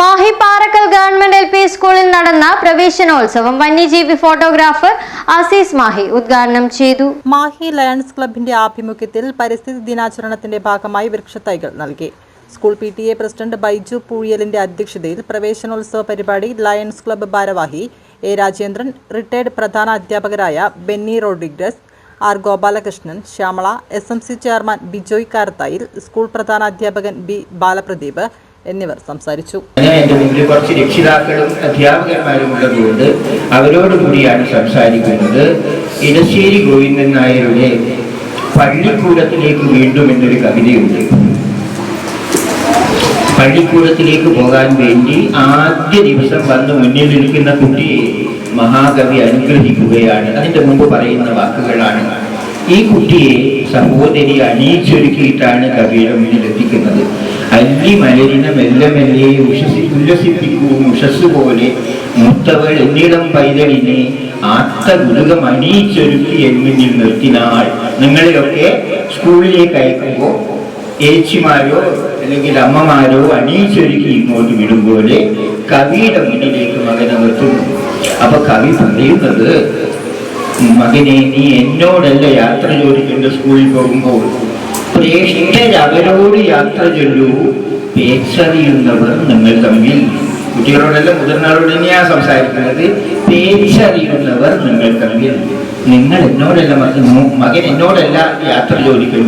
Mahe Parakkal government L P സ്കൂളിൽ നടന്ന പ്രവേശനോത്സവം വന്യജീവി ഫോട്ടോഗ്രാഫർ അസീസ് മാഹി ഉദ്ഘാടനം ചെയ്തു. മാഹി ലയൺസ് ക്ലബിന്റെ ആഭിമുഖ്യത്തിൽ പരിസ്ഥിതി ദിനാചരണത്തിന്റെ ഭാഗമായി വൃക്ഷത്തൈകൾ നൽകി. School P T A president Baiju പൂഴിയലിന്റെ അധ്യക്ഷതയിൽ പ്രവേശനോത്സവ പരിപാടി ലയൺസ് ക്ലബ്ബ് ഭാരവാഹി എ രാജേന്ദ്രൻ റിട്ടയർഡ് പ്രധാന അധ്യാപകരായ Benny Rodrigues R Gopalakrishnan Shyamala S M C chairman Bijoy Karathayil school പ്രധാന അധ്യാപകൻ ബി ബാലപ്രദീപ് എന്നിവർ സംസാരിച്ചു. എന്റെ മുമ്പിൽ കുറച്ച് രക്ഷിതാക്കളും അധ്യാപകന്മാരും ഉള്ളതുകൊണ്ട് അവരോട് കൂടിയാണ് സംസാരിക്കുന്നത്. ഇടശ്ശേരി ഗോവിന്ദൻ നായരുടെ പള്ളിക്കൂടത്തിലേക്ക് വീണ്ടും എന്നൊരു കവിതയുണ്ട്. പള്ളിക്കൂടത്തിലേക്ക് പോകാൻ വേണ്ടി ആദ്യ ദിവസം വന്ന് മുന്നിൽ നിൽക്കുന്ന കുട്ടിയെ മഹാകവി അനുഗ്രഹിക്കുകയാണ്. അതിന്റെ മുമ്പ് പറയുന്ന വാക്കുകളാണ്. ഈ കുട്ടിയെ സഹോദരി അണിയിച്ചൊരുക്കിയിട്ടാണ് കവിയുടെ മുന്നിൽ എത്തിക്കുന്നത്. അല്ലി മലരിനെ മെല്ലെ മെല്ലെ ഉഷസി ഉല്ലസിപ്പിക്കൂ ഉഷസ് പോലെ മൂത്തവൾ എന്നിടം പൈതലിനെ ആത്ത ഗുരുകം അണിയിച്ചൊരുക്കി എന്നിൽ നിർത്തിനാൾ. നിങ്ങളെയൊക്കെ സ്കൂളിലേക്ക് അയക്കുമ്പോൾ ഏച്ചിമാരോ അല്ലെങ്കിൽ അമ്മമാരോ അണിയിച്ചൊരുക്കി ഇങ്ങോട്ട് വിടുമ്പോലെ കവിയുടെ മുന്നിലേക്ക് മകനെ നിർത്തുന്നു. അപ്പൊ കവി പറയുന്നത് മകനെ നീ എന്നോടല്ല യാത്ര ചോദിക്കേണ്ട സ്കൂളിൽ പോകുമ്പോൾ അവരോട് യാത്ര ചൊല്ലൂ. നിങ്ങൾ തമ്മിൽ. കുട്ടികളോടല്ല മുതിർന്നവരോട് തന്നെയാ സംസാരിക്കുന്നത്. പേച്ചറിയുന്നവർ നിങ്ങൾ തമ്മിൽ. നിങ്ങൾ എന്നോടല്ല മകൻ എന്നോടല്ല യാത്ര ചോദിക്കേണ്ട